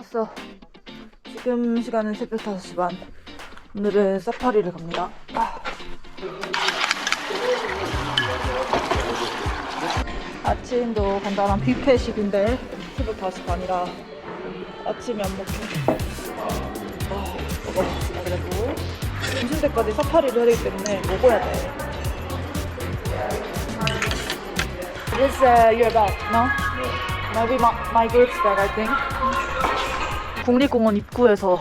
늦었어. 지금 시간은 새벽 5시 반. 오늘은 사파리를 갑니다. 아. 아침도 간단한 뷔페식인데 새벽 5시 반이라 아침이 안 먹혀. 아, 먹어봅시다 그래도. 점심 때까지 사파리를 해야 되기 때문에 먹어야 돼. This uh, your bag, no? Maybe my, my group's bag, I think. 국립공원 입구에서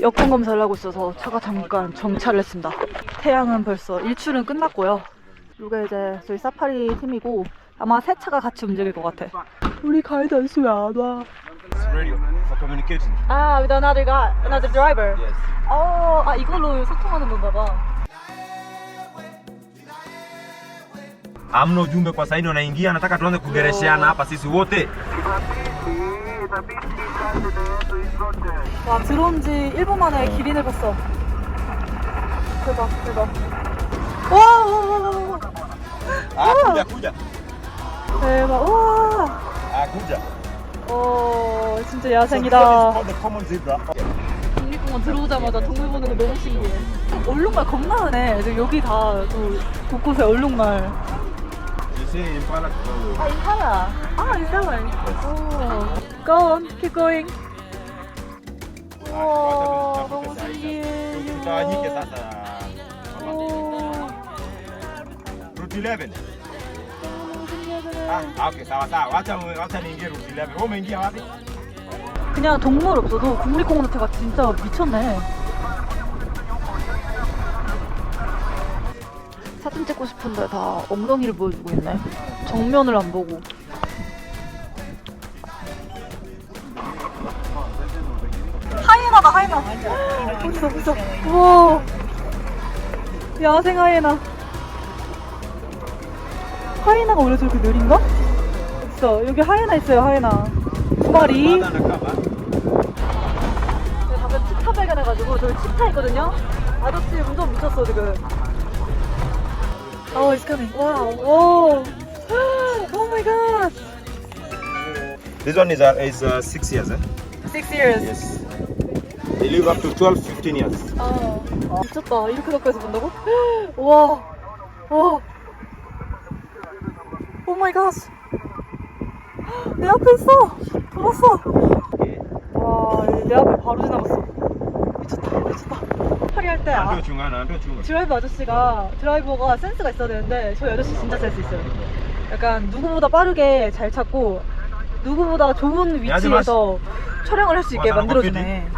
여권 검사를 하고 있어서 차가 잠깐 정차를 했습니다. 태양은 벌써 일출은 끝났고요. 이게 이제 저희 사파리 팀이고 아마 세 차가 같이 움직일 것 같아. 우리 가이드 아저씨 왜안 와? 아, with another guy, another driver. Yes. 어, 아 이걸로 소통하는 건가 봐. Amna ujumbe kwa saini wanaingia, nataka tuanze kugeresheana hapa sisi wote. 와 들어온 지 1분 만에 기린을 봤어. 대박, 대박. 와. Ah, kuja kuja. 대박. 와. Ah, kuja. 어, 진짜 야생이다. 국립공원 들어오자마자 동물 보는 거 너무 신기해. 얼룩말 겁나. 지금 여기 다 또 곳곳에 얼룩말. You see impala. 아, 인사라. 아, 인사라. 오. Go on, keep going. 우와, 너무 신기해. Tutawanyike sasa. 오. Route 11. 너무 신기하네. Ah, okay, sawa sawa. Wacha wacha niingie route 11. Wewe umeingia wapi? 그냥 동물 없어도 국립공원 자체가 진짜 미쳤네. 사진 찍고 싶은데 다 엉덩이를 보여주고 있네. 정면을 안 보고. 보이소 보이소. 우와. 야생 하이에나. 하이에나가 원래 저렇게 느린가? 있어. 여기 하이에나 있어요 하이에나. 두 마리. 방금 치타 발견해가지고 저기 치타 있거든요. 아저씨 운전 미쳤어 지금. Oh, it's coming. Wow. Oh. Oh my god. This one is uh, is uh, 6 years, eh? Six years. Yes. They live up to 12, 15 years. 아, 미쳤다. 이렇게 가까이서 본다고? 와. 와. Oh my god. 내 앞에 있어. 돌았어. 와, 내 앞에 바로 지나갔어. 미쳤다. 미쳤다. 파리할 때 아, chungana, ndio chunga. 드라이버 아저씨가 드라이버가 센스가 있어야 되는데 저희 아저씨 진짜 센스 있어요. 약간 누구보다 빠르게 잘 찾고 누구보다 좋은 위치에서 촬영을 할 수 있게 만들어주네.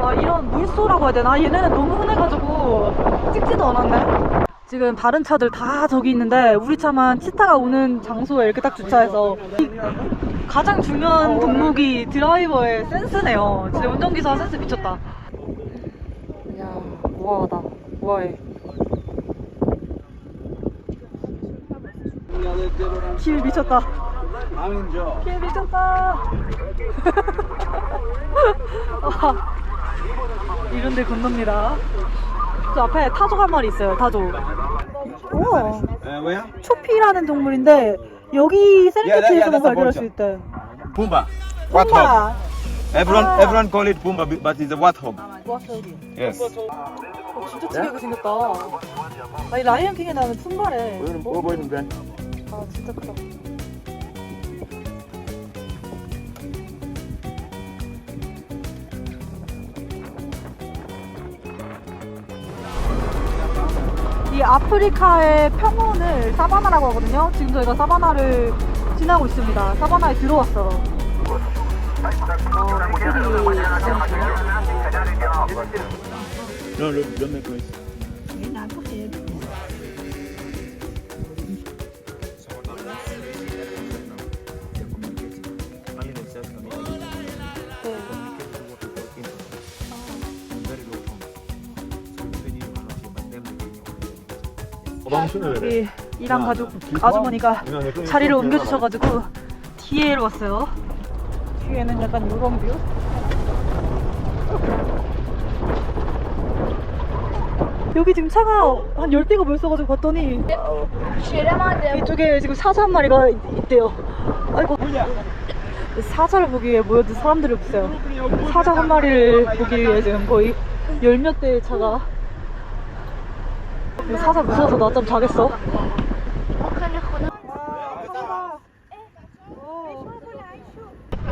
아 이런 물소라고 해야 되나? 얘네는 너무 흔해가지고 찍지도 않았네. 지금 다른 차들 다 저기 있는데 우리 차만 치타가 오는 장소에 이렇게 딱 주차해서 이 가장 중요한 덕목이 드라이버의 센스네요. 진짜 운전기사 센스 미쳤다. 이야 우아하다. 우아해. 길 미쳤다. 길 미쳤다. 아, 이런 데 건넙니다. 저 앞에 타조 한 마리 있어요. 타조. 오, Uh, where? 초피라는 동물인데 여기 세렝게티에서만 발견할 수. 있대. Pumba. Warthog. 푸마. Everyone Ah. everyone call it Pumba, but it's a warthog. Yes. 어, 진짜 특이하게 생겼다. 아니 라이언 킹에 나오는 푼바래. 어? 보이는데? 아 진짜 크다. 이 아프리카의 평원을 사바나라고 하거든요. 지금 저희가 사바나를 지나고 있습니다. 사바나에 들어왔어. 어, 확실 이 이란 가족 아주머니가 자리를 옮겨주셔가지고 뒤에로 왔어요. 뒤에는 약간 이런 뷰. 여기 지금 차가 한 10대가 벌써 가지고 봤더니 이쪽에 지금 사자 한 마리가 있- 있대요. 아이고. 사자를 보기 위해 모여든 사람들을 보세요. 사자 한 마리를 보기 위해 지금 거의 열몇 대의 차가. 사자 무서워서 낮잠 자겠어.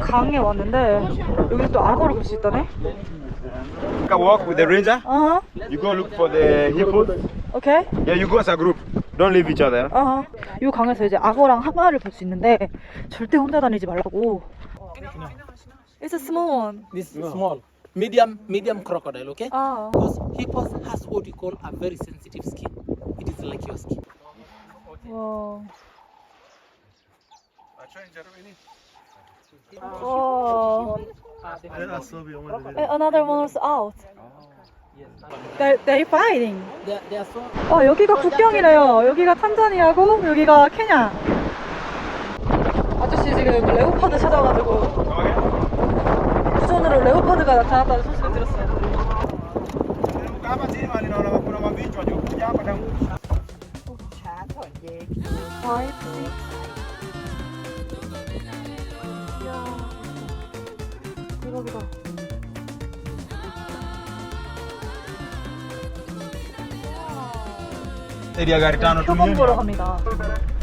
강에 왔는데 여기서 또 악어를 볼 수 있다네. You can walk with the ranger. 어허. You go look for the hippos. 오케이. Yeah, you go as a group. Don't leave each other. 어허. 이 강에서 이제 악어랑 항아를 볼 수 있는데 절대 혼자 다니지 말라고. It's a small one. This is small, medium, medium crocodile. Okay. 아. Because hippos has what we call a very sensitive skin. It is like your skin. 와. 와. Eh, Another one was out. They they fighting. 어 여기가 국경이래요. 여기가 탄자니아고 여기가 케냐. 아저씨 지금 레오파드 찾아가지고 부전으로 레오파드가 나타났다는 소식을 들었어요. 표범 보러 갑니다.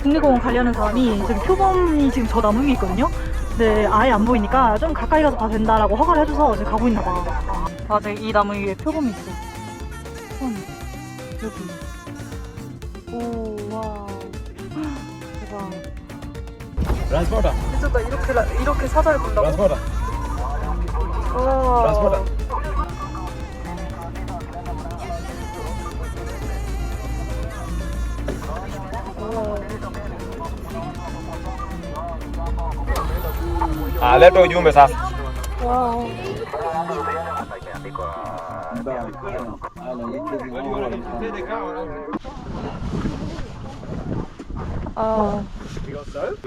국립공원 가려는 사람이 지금 표범이 지금 저 나무 위에 있거든요. 근데 아예 안 보이니까 좀 가까이 가서 봐도 된다라고 허가를 해줘서 지금 가고 있나 봐. 아, 저기 이 나무 위에 표범이 있어. 손. 여기. 오, 와. 대박. Transporter. 미쳤다. 이렇게, 라- 이렇게 사자를 본다고? Transporter. 와. 아,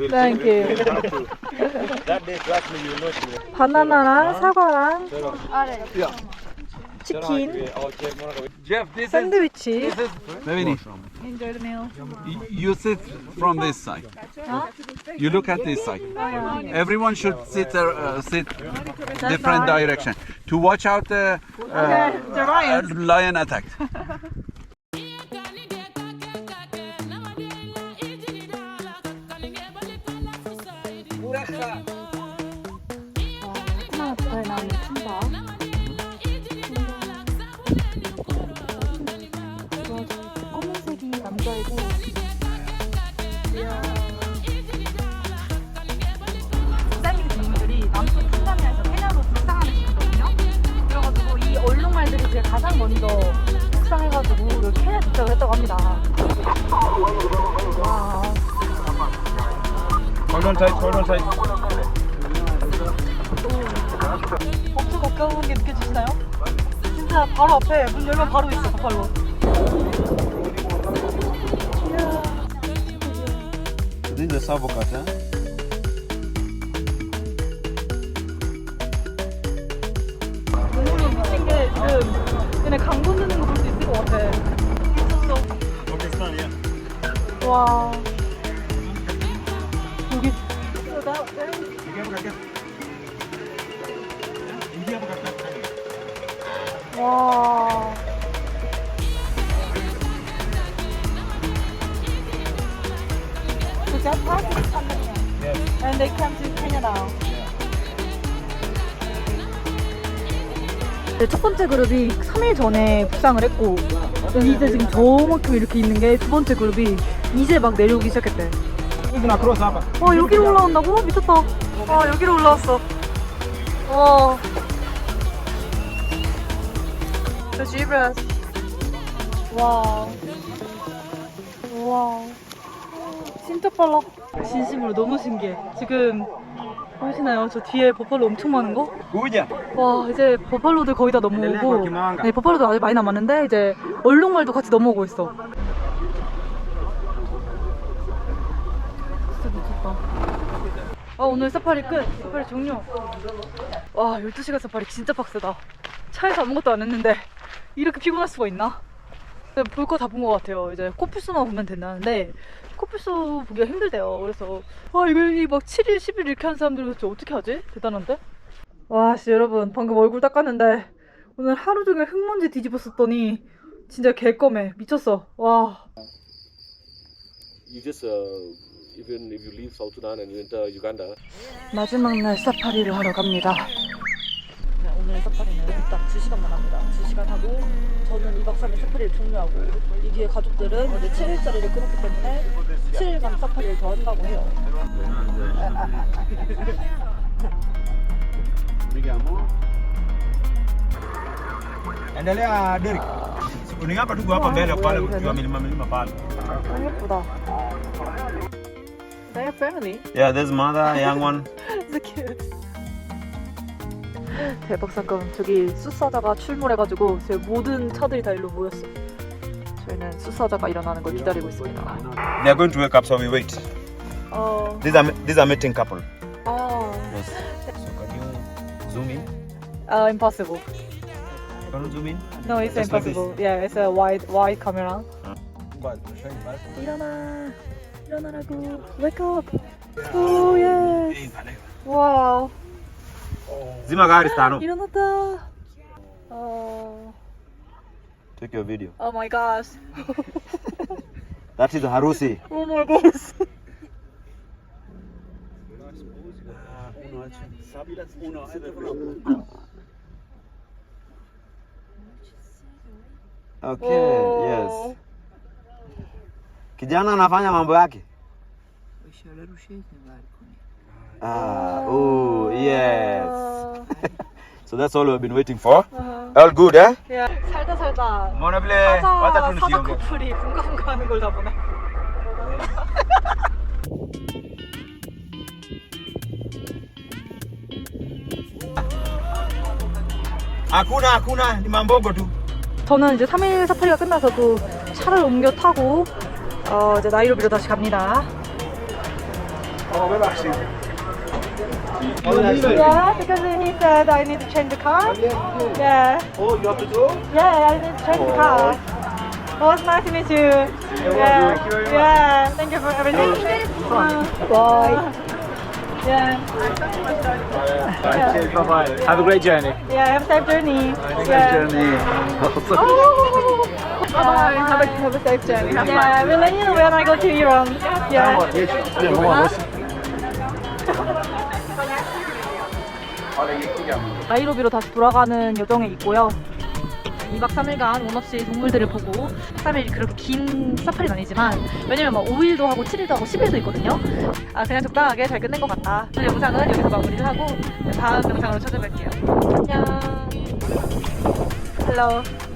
thank you. That day, trust me, you. 바나나랑 사과랑 치킨, Jeff, this Sandwiches. is this. Enjoy the meal. You sit from this side. You look at this side. Everyone should sit uh, sit different direction to watch out uh, uh, the uh, lion attack. Hold on tight. 엄청 가까운 게 느껴지시나요? 진짜 바로 앞에 문 열면 바로 있어, 바로. This is the sabokat, huh? 눈으로 미친 게 지금 얘네 강 건드는 거 볼 수 있을 것 같아. 미쳤어. 와. 와. So just pass this Tanzania. And they come to Kenya now. 네, 첫 번째 그룹이 3일 전에 북상을 했고 이제 지금 저만큼 이렇게 있는 게 두 번째 그룹이 이제 막 내려오기 시작했대. This is cross hapa. 와 여기로 올라온다고? 미쳤다. 와 여기로 올라왔어. 와. The zebras. 와. 와. 진짜 빨라. 진심으로 너무 신기해. 지금 보이시나요? 저 뒤에 버팔로 엄청 많은 거? Kuja. 와 이제 버팔로들 거의 다 넘어오고? 네 버팔로도 아직 많이 남았는데 이제 얼룩말도 같이 넘어오고 있어 진짜 미쳤다 아 오늘 사파리 끝 사파리 종료 와 12시간 사파리 진짜 빡세다 차에서 아무것도 안 했는데 이렇게 피곤할 수가 있나 볼 거 다 본 것 같아요. 이제 코뿔소만 보면 된다는데 코뿔소 보기가 힘들대요. 그래서 와 이걸 이막 7일, 10일 이렇게 하는 사람들은 도대체 어떻게 하지? 대단한데? 와, 씨 여러분 방금 얼굴 닦았는데 오늘 하루 종일 흙먼지 뒤집었었더니 진짜 개껌해 미쳤어. 와. 마지막 날 사파리를 하러 갑니다. 네, 오늘 사파리는 일단 2시간만 합니다. 2시간 하고 저는 2박 3일 사파리를 종료하고 이 뒤에 가족들은 이제 7일짜리를 끊었기 때문에 7일간 사파리를 더 한다고 해요. Endelea Derek. Ni hapa tuko hapa mbele pale kwa milima milima pale. 너무 예쁘다. They're family. Yeah, there's mother, young one. so cute. 대박 사건. 저기 숫사자가 출몰해가지고 제 모든 차들이 다 일로 모였어. 저희는 숫사자가 일어나는 걸 기다리고 있습니다. They are going to wake up, so we wait. 어. These are these are meeting couple. 아. Yes. So can you zoom in? Uh, impossible. Can you zoom in? No, it's Just like this. impossible. Yeah, it's a wide wide camera. 일어나, 일어나라고. Wake up. Oh yes. Wow. Zima gari stano. 일어났다. Oh. Take your video. Oh my gosh. That is Harusi. Oh my gosh. Okay, Oh. yes. Kijana anafanya mambo yake. Ah, oh, yes. 아. So that's all we've been waiting for. 아. All good, eh? 야, 살다 살다 vile 사자 사자. 커플이 분가분가 하는 걸 다 보네. Hakuna, hakuna, ni mambogo tu. 저는 이제 3일 사파리가 끝나서 또 차를 옮겨 타고 어, 이제 나이로비로 다시 갑니다. Oh, yeah, because he said I need to change the car. Oh, yeah. Oh, you have to go? Yeah, I need to change the car. Oh, it's nice to meet you. Yeah. thank you. Yeah, thank you for everything. Uh, bye. Yeah. Bye bye. Have a great journey. Yeah, have a safe journey. yeah. Oh. Bye. Have a, have a safe journey. yeah, we'll let you know when I go to Iran. Yeah. 나이로비로 다시 돌아가는 여정에 있고요. 2박 3일간 원 없이 동물들을 보고 3일 그렇게 긴 사파리는 아니지만 왜냐면 막 5일도 하고 7일도 하고 10일도 있거든요. 아 그냥 적당하게 잘 끝낸 것 같다. 오늘 영상은 여기서 마무리를 하고 다음 영상으로 찾아뵐게요. 안녕. Hello.